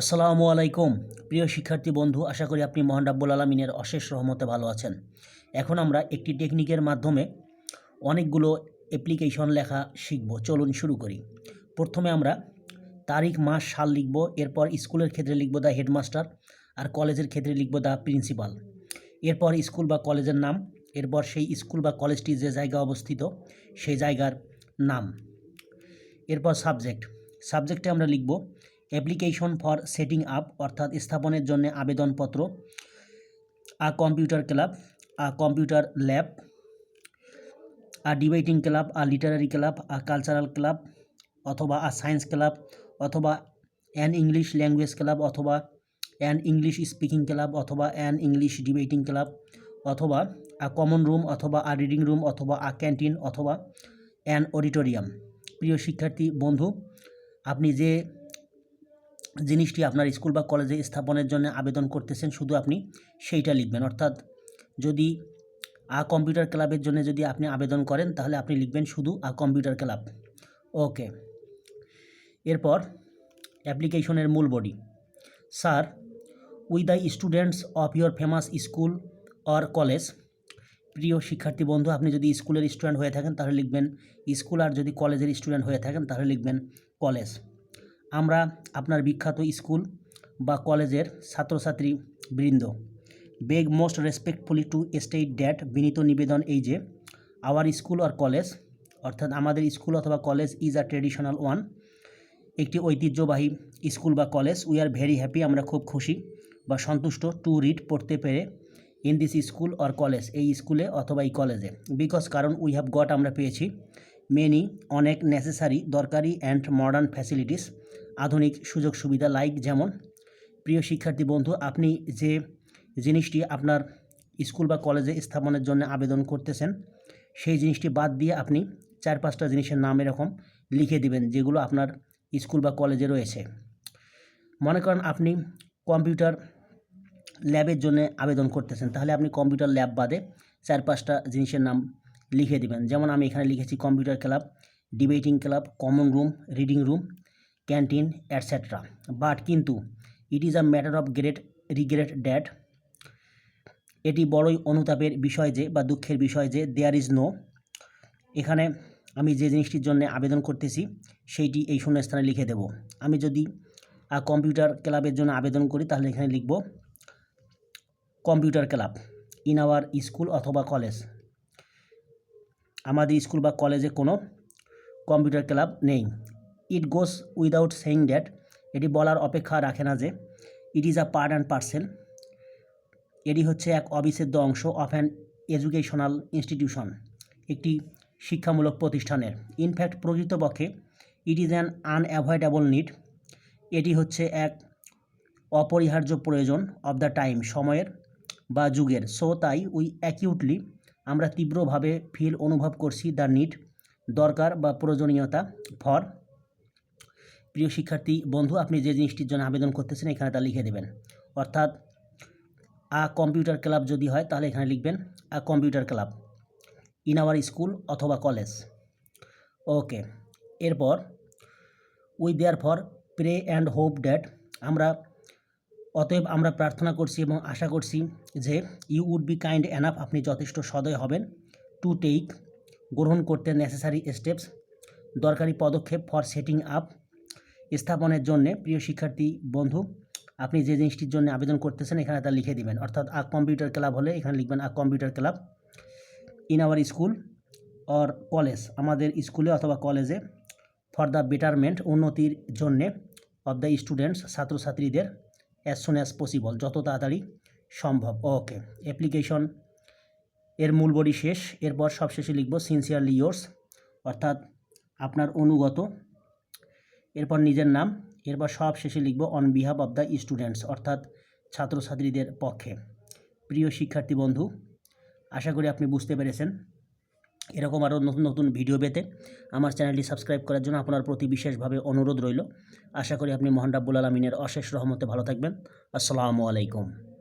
আসসালামু আলাইকুম। প্রিয় শিক্ষার্থী বন্ধু, আশা করি আপনি মহান রাব্বুল আলমিনের অশেষ রহমতে ভালো আছেন। এখন আমরা একটি টেকনিকের মাধ্যমে অনেকগুলো অ্যাপ্লিকেশন লেখা শিখব। চলুন শুরু করি। প্রথমে আমরা তারিখ, মাস, সাল লিখব, এরপর স্কুলের ক্ষেত্রে লিখব দ্য হেডমাস্টার আর কলেজের ক্ষেত্রে লিখব দ্য প্রিন্সিপাল এরপর স্কুল বা কলেজের নাম, এরপর সেই স্কুল বা কলেজটি যে জায়গায় অবস্থিত, সেই জায়গার নাম। এরপর সাবজেক্ট সাবজেক্টে আমরা লিখব অ্যাপ্লিকেশন ফর সেটিং আপ, অর্থাৎ স্থাপনের জন্য আবেদনপত্র, a computer club, a computer lab, a debating club, a literary club, a cultural club, অথবা আ সায়েন্স ক্লাব, অথবা অ্যান ইংলিশ ল্যাঙ্গুয়েজ ক্লাব, অথবা অ্যান ইংলিশ স্পিকিং ক্লাব, অথবা অ্যান ইংলিশ ডিবেটিং ক্লাব, অথবা a common room, অথবা a reading room, অথবা a canteen, অথবা an auditorium. প্রিয় শিক্ষার্থী, বন্ধু, আপনি যে জিনিসটি আপনার স্কুল বা কলেজে স্থাপনের জন্য আবেদন করতেছেন, শুধু আপনি সেইটা লিখবেন। অর্থাৎ যদি আ কম্পিউটার ক্লাবের জন্য যদি আপনি আবেদন করেন, তাহলে আপনি লিখবেন শুধু আ কম্পিউটার ক্লাব। ওকে। এরপর অ্যাপ্লিকেশনের মূল body. Sir we the students of your famous school or college, প্রিয় শিক্ষার্থী বন্ধু, আপনি যদি স্কুলের স্টুডেন্ট হয়ে থাকেন, তাহলে লিখবেন, স্কুল আর যদি কলেজের স্টুডেন্ট হয়ে থাকেন, তাহলে লিখবেন কলেজ। আমরা আপনার বিখ্যাত স্কুল বা কলেজের ছাত্রছাত্রী বৃন্দ। Beg most respectfully to state that বিনীত নিবেদন এই যে আওয়ার স্কুল আর কলেজ অর্থাৎ আমাদের স্কুল অথবা college is a traditional one একটি ঐতিহ্যবাহী স্কুল বা college we are very happy আমরা খুব খুশি বা সন্তুষ্ট টু রিড পড়তে পেরে in this school or college এই স্কুলে অথবা এই কলেজে বিকজ কারণ উই হ্যাভ গট আমরা পেয়েছি। মেনি, অনেক নেসেসারি দরকারি অ্যান্ড মডার্ন ফ্যাসিলিটিস আধুনিক সুযোগ সুবিধা লাইক যেমন, প্রিয় শিক্ষার্থী বন্ধু, আপনি যে জিনিসটি আপনার স্কুল বা কলেজে স্থাপনের জন্য আবেদন করতেছেন, সেই জিনিসটি বাদ দিয়ে আপনি চার পাঁচটা জিনিসের নাম এরকম লিখে দিবেন, যেগুলো আপনার স্কুল বা কলেজে রয়েছে। মনে করেন আপনি কম্পিউটার ল্যাবের জন্য আবেদন করতেছেন, তাহলে আপনি কম্পিউটার ল্যাব বাদে চার পাঁচটা জিনিসের নাম লিখে দিবেন। যেমন আমি এখানে লিখেছি computer club debating club common room reading room canteen etcetera but কিন্তু it is a matter of great regret that এটি বড়ই অনুতাপের বিষয় যে বা দুঃখের বিষয় যে দেয়ার ইজ নো এখানে আমি যে জিনিসটির জন্য আবেদন করতেছি, সেইটি এই শূন্যস্থানে লিখে দেব। আমি যদি কম্পিউটার ক্লাবের জন্য আবেদন করি, তাহলে এখানে লিখব computer club in our school অথবা কলেজ আমাদের স্কুল বা কলেজে কোনো কম্পিউটার ক্লাব নেই। It goes without saying that এটি বলার অপেক্ষা রাখে না যে it is a part and parcel এটি হচ্ছে এক অবিচ্ছেদ্য অংশ অফ অ্যান এডুকেশনাল ইনস্টিটিউশন একটি শিক্ষামূলক প্রতিষ্ঠানের। ইনফ্যাক্ট প্রকৃতপক্ষে it is an unavoidable need এটি হচ্ছে এক অপরিহার্য প্রয়োজন অব দ্য টাইম সময়ের বা যুগের। সো তাই উই অ্যাকিউটলি আমরা তীব্রভাবে ফিল অনুভব করছি দ্য নিড দরকার বা প্রয়োজনীয়তা ফর প্রিয় শিক্ষার্থী, বন্ধু, আপনি যে জিনিসটির জন্য আবেদন করতেছেন, এখানে তা লিখে দেবেন। অর্থাৎ আ কম্পিউটার ক্লাব যদি হয়, তাহলে এখানে লিখবেন a computer club in our school অথবা কলেজ ওকে এরপর we therefore pray and hope that আমরা অতএব আমরা প্রার্থনা করছি এবং আশা করছি যে you would be kind enough আপনি যথেষ্ট সদয় হবেন। টু টেক গ্রহণ করতে নেসেসারি স্টেপস দরকারি পদক্ষেপ ফর সেটিং আপ স্থাপনের জন্যে প্রিয় শিক্ষার্থী, বন্ধু, আপনি যে জিনিসটির জন্য আবেদন করতেছেন, এখানে তা লিখে দিবেন। অর্থাৎ আ কম্পিউটার ক্লাব হলে এখানে লিখবেন a computer club in our school or college আমাদের স্কুলে অথবা কলেজে ফর দ্য বেটারমেন্ট উন্নতির জন্যে অফ দ্য স্টুডেন্টস ছাত্রছাত্রীদের অ্যাজ সুন অ্যাজ পসিবল যত তাড়াতাড়ি সম্ভব। ওকে অ্যাপ্লিকেশন এর মূল বডি শেষ, এরপর সবশেষে লিখব সিনসিয়ারলি ইয়োর্স অর্থাৎ আপনার অনুগত। এরপর নিজের নাম, এরপর সব শেষে লিখব on behalf of the students অর্থাৎ ছাত্রছাত্রীদের পক্ষে। প্রিয় শিক্ষার্থী বন্ধু, আশা করি আপনি বুঝতে পেরেছেন। এরকম আরও নতুন নতুন ভিডিও পেতে আমার চ্যানেলটি সাবস্ক্রাইব করার জন্য আপনার প্রতি বিশেষভাবে অনুরোধ রইল। আশা করি আপনি মোহান আলমিনের অশেষ রহমতে ভালো থাকবেন। আসসালামু আলাইকুম।